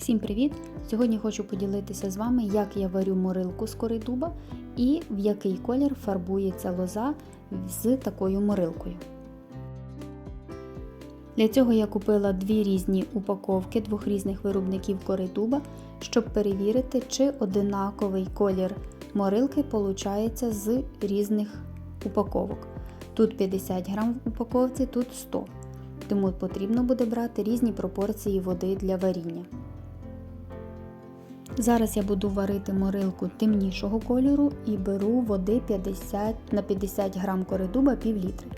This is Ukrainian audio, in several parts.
Всім привіт! Сьогодні хочу поділитися з вами, як я варю морилку з кори дуба і в який колір фарбується лоза з такою морилкою. Для цього я купила дві різні упаковки двох різних виробників кори дуба, щоб перевірити, чи одинаковий колір морилки получається з різних упаковок. Тут 50 грам в упаковці, тут 100 тому потрібно буде брати різні пропорції води для варіння. Зараз я буду варити морилку темнішого кольору і беру води 50 на 50 грам кори дуба пів літри.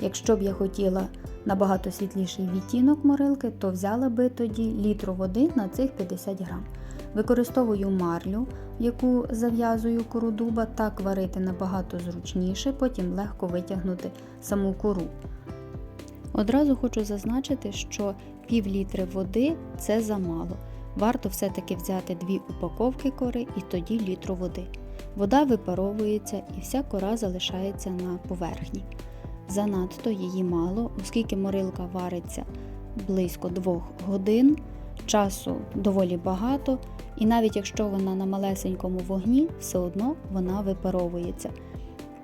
Якщо б я хотіла набагато світліший відтінок морилки, то взяла би тоді літру води на цих 50 грам. Використовую марлю, яку зав'язую кору дуба, так варити набагато зручніше, потім легко витягнути саму кору. Одразу хочу зазначити, що пів літри води це замало. Варто все-таки взяти дві упаковки кори і тоді літру води. Вода випаровується і вся кора залишається на поверхні. Занадто її мало, оскільки морилка вариться близько 2 годин, часу доволі багато, і навіть якщо вона на малесенькому вогні, все одно вона випаровується.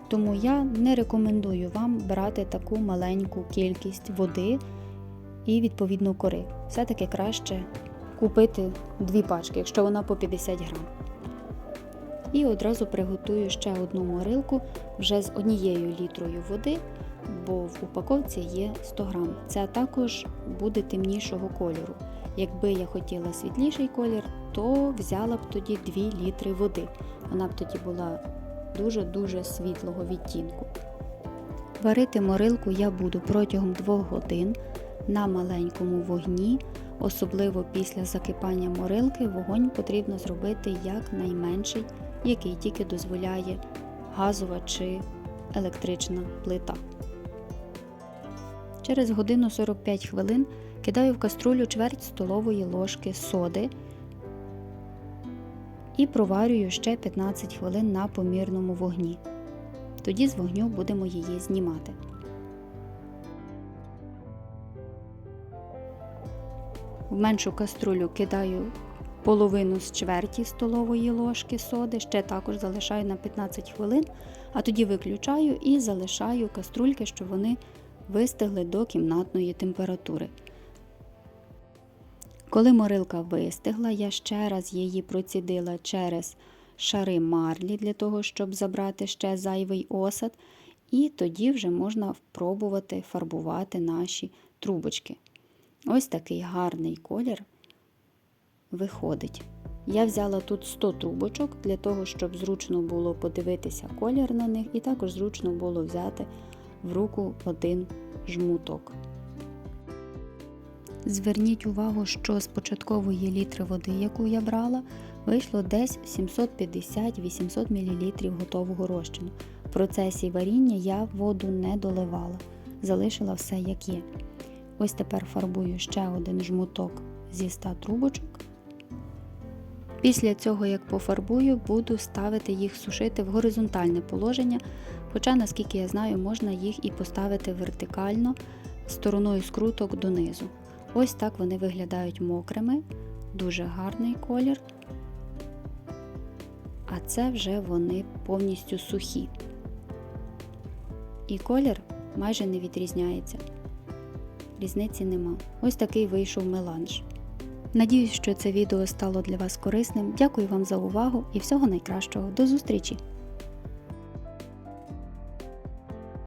Тому я не рекомендую вам брати таку маленьку кількість води і відповідно кори. Все-таки краще купити дві пачки, якщо вона по 50 грам. І одразу приготую ще одну морилку вже з однією літрою води, бо в упаковці є 100 грам. Це також буде темнішого кольору. Якби я хотіла світліший колір, то взяла б тоді 2 літри води. Вона б тоді була дуже-дуже світлого відтінку. Варити морилку я буду протягом 2 годин на маленькому вогні, особливо після закипання морилки, вогонь потрібно зробити якнайменший, який тільки дозволяє газова чи електрична плита. Через годину 45 хвилин кидаю в каструлю чверть столової ложки соди і проварюю ще 15 хвилин на помірному вогні. Тоді з вогню будемо її знімати. В меншу каструлю кидаю половину з чверті столової ложки соди, ще також залишаю на 15 хвилин, а тоді виключаю і залишаю каструльки, щоб вони вистигли до кімнатної температури. Коли морилка вистигла, я ще раз її процідила через шари марлі для того, щоб забрати ще зайвий осад, і тоді вже можна пробувати фарбувати наші трубочки. Ось такий гарний колір виходить. Я взяла тут 100 трубочок для того, щоб зручно було подивитися колір на них, і також зручно було взяти в руку один жмуток. Зверніть увагу, що з початкової літри води, яку я брала, вийшло десь 750-800 мл готового розчину. В процесі варіння я воду не доливала, залишила все як є. Ось тепер фарбую ще один жмуток зі 100 трубочок. Після цього, як пофарбую, буду ставити їх сушити в горизонтальне положення, хоча, наскільки я знаю, можна їх і поставити вертикально стороною скруток донизу. Ось так вони виглядають мокрими, дуже гарний колір. А це вже вони повністю сухі. І колір майже не відрізняється. Різниці нема. Ось такий вийшов меланж. Надіюсь, що це відео стало для вас корисним. Дякую вам за увагу і всього найкращого. До зустрічі!